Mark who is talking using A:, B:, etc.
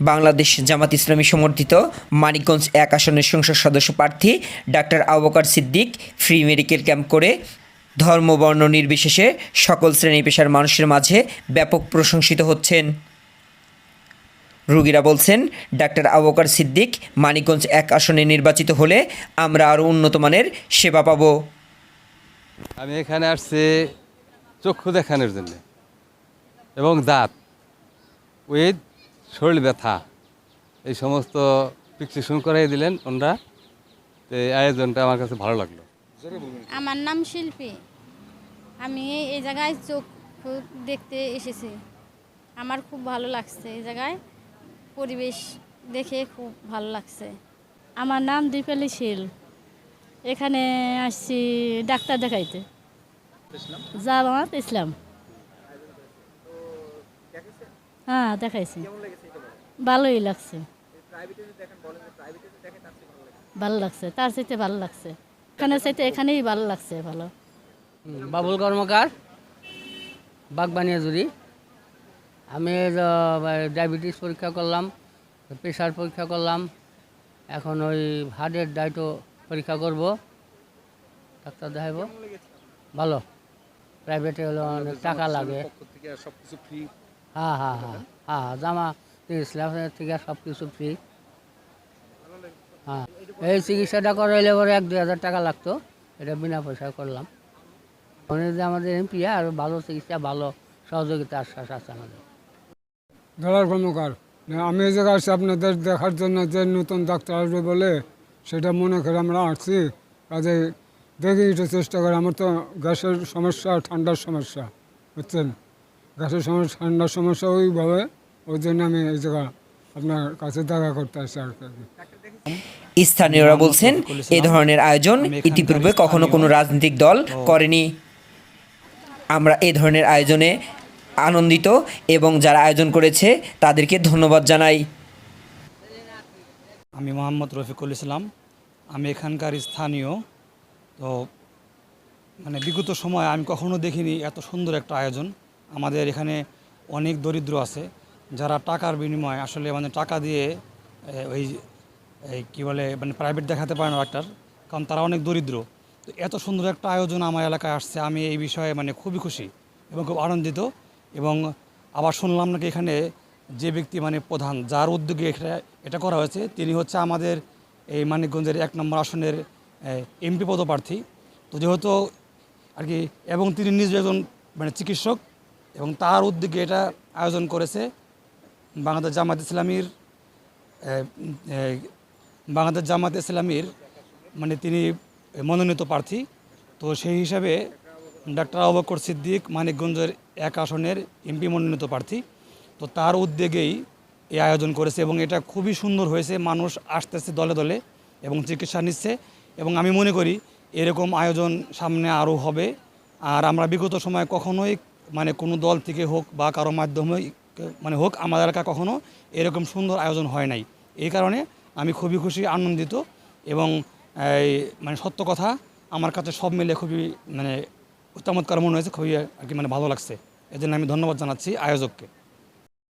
A: বাংলাদেশ জামাত ইসলামী সমর্থিত মানিকগঞ্জ এক আসনের সংসদ সদস্য প্রার্থী doctor Abkar Siddique free medical camp করে ধর্ম, বর্ণ নির্বিশেষে সকল শ্রেণি পেশার মানুষের মাঝে ব্যাপক প্রশংসিত হচ্ছেন। রুগীরা বলছেন, ডাক্তার আবকার সিদ্দিক মানিকগঞ্জ এক আসনে নির্বাচিত হলে আমরা আরও উন্নত মানের সেবা পাবো।
B: আমি এখানে আসছি চক্ষু দেখানোর জন্য এবং দাঁত। উইথ শরীর ব্যথা এই সমস্ত প্রিসক্রিপশন করাই দিলেন ওনারা। তো এই আয়োজনটা আমার কাছে ভালো লাগল।
C: আমার নাম শিল্পী। আমি এই জায়গায় চোখ দেখতে এসেছি। আমার খুব ভালো লাগছে এই জায়গায়। পরিবেশ দেখে খুব ভালো লাগছে।
D: আমার নাম দীপালি শীল। এখানে আসছি ডাক্তার দেখাইতে। জামাত ইসলাম। হ্যাঁ দেখাইছি। ভালোই লাগছে। ভালো লাগছে তার চাইতে ভালো লাগছে। এখানে চাইতে এখানেই ভালো লাগছে ভালো।
E: বাবুল কর্মকার বাগবানিয়া জুড়ি। আমি ডায়াবেটিস পরীক্ষা করলাম প্রেশার পরীক্ষা করলাম। এখন ওই হার্টের ডায়েটও পরীক্ষা করব। ডাক্তার দেখাইব। ভালো। প্রাইভেটে হলে অনেক টাকা লাগে। হ্যাঁ হ্যাঁ হ্যাঁ হ্যাঁ জামা থেকে সব কিছু হ্যাঁ এই চিকিৎসাটা পরে এক হাজার টাকা লাগতো। এটা বিনা পয়সায় করলাম। যে আমাদের আর ভালো চিকিৎসা, ভালো সহযোগিতা আছে আমাদের।
F: ধরার আমি আপনাদের দেখার জন্য যে নতুন ডাক্তার আসবে বলে, সেটা মনে করে আমরা আসছি। কাজে দেখি চেষ্টা করে, আমার তো গ্যাসের সমস্যা, ঠান্ডার সমস্যা, বুঝছেন? গ্যাসের সমস্যা ঠান্ডার সমস্যা ওইভাবে ওই জন্য আমি এই জায়গা আপনার কাছে দেখা করতে আসছি আর কি।
A: স্থানীয়রা বলছেন এ ধরনের আয়োজন ইতিপূর্বে কখনো কোনো রাজনৈতিক দল করেনি। আমরা এ ধরনের আয়োজনে আনন্দিত এবং যারা আয়োজন করেছে তাদেরকে ধন্যবাদ জানাই।
G: আমি মোহাম্মদ রফিকুল ইসলাম। আমি এখানকার স্থানীয়। তো মানে বিগত সময় আমি কখনো দেখিনি এত সুন্দর একটা আয়োজন। আমাদের এখানে অনেক দরিদ্র আছে, যারা টাকার বিনিময়ে আসলে মানে টাকা দিয়ে ওই কী বলে মানে প্রাইভেট দেখাতে পারে না ডাক্তার কারণ তারা অনেক দরিদ্র। তো এত সুন্দর একটা আয়োজন আমার এলাকায় আসছে, আমি এই বিষয়ে মানে খুবই খুশি এবং খুব আনন্দিত এবং আবার শুনলাম নাকি এখানে যে ব্যক্তি মানে প্রধান, যার উদ্যোগে এটা এটা করা হয়েছে, তিনি হচ্ছে আমাদের এই মানিকগঞ্জের এক নম্বর আসনের এমপি পদপ্রার্থী। তো যেহেতু আর কি, এবং তিনি নিজে একজন মানে চিকিৎসক এবং তার উদ্যোগে এটা আয়োজন করেছে বাংলাদেশ জামাত ইসলামীর বাংলাদেশ জামাত ইসলামীর মানে তিনি মনোনীত প্রার্থী। তো সেই হিসাবে ডাক্তার আবকর সিদ্দিক মানিকগঞ্জের এক আসনের এমপি মনোনীত প্রার্থী। তো তার উদ্যোগেই এই আয়োজন করেছে এবং এটা খুবই সুন্দর হয়েছে, মানুষ আসতেছে দলে দলে এবং চিকিৎসা নিচ্ছে। এবং আমি মনে করি এরকম আয়োজন সামনে আরও হবে। আর আমরা বিগত সময় কখনোই মানে কোনো দল থেকে হোক বা কারও মাধ্যমে মানে হোক, আমাদের এলাকা কখনো এরকম সুন্দর আয়োজন হয় নাই। এই কারণে আমি খুবই খুশি, আনন্দিত এবং মানে সত্য কথা, আমার কাছে সব মিলে খুবই মানে চমৎকার মনে হয়েছে, খুবই আর কি মানে ভালো লাগছে। এজন্য আমি ধন্যবাদ জানাচ্ছি আয়োজককে।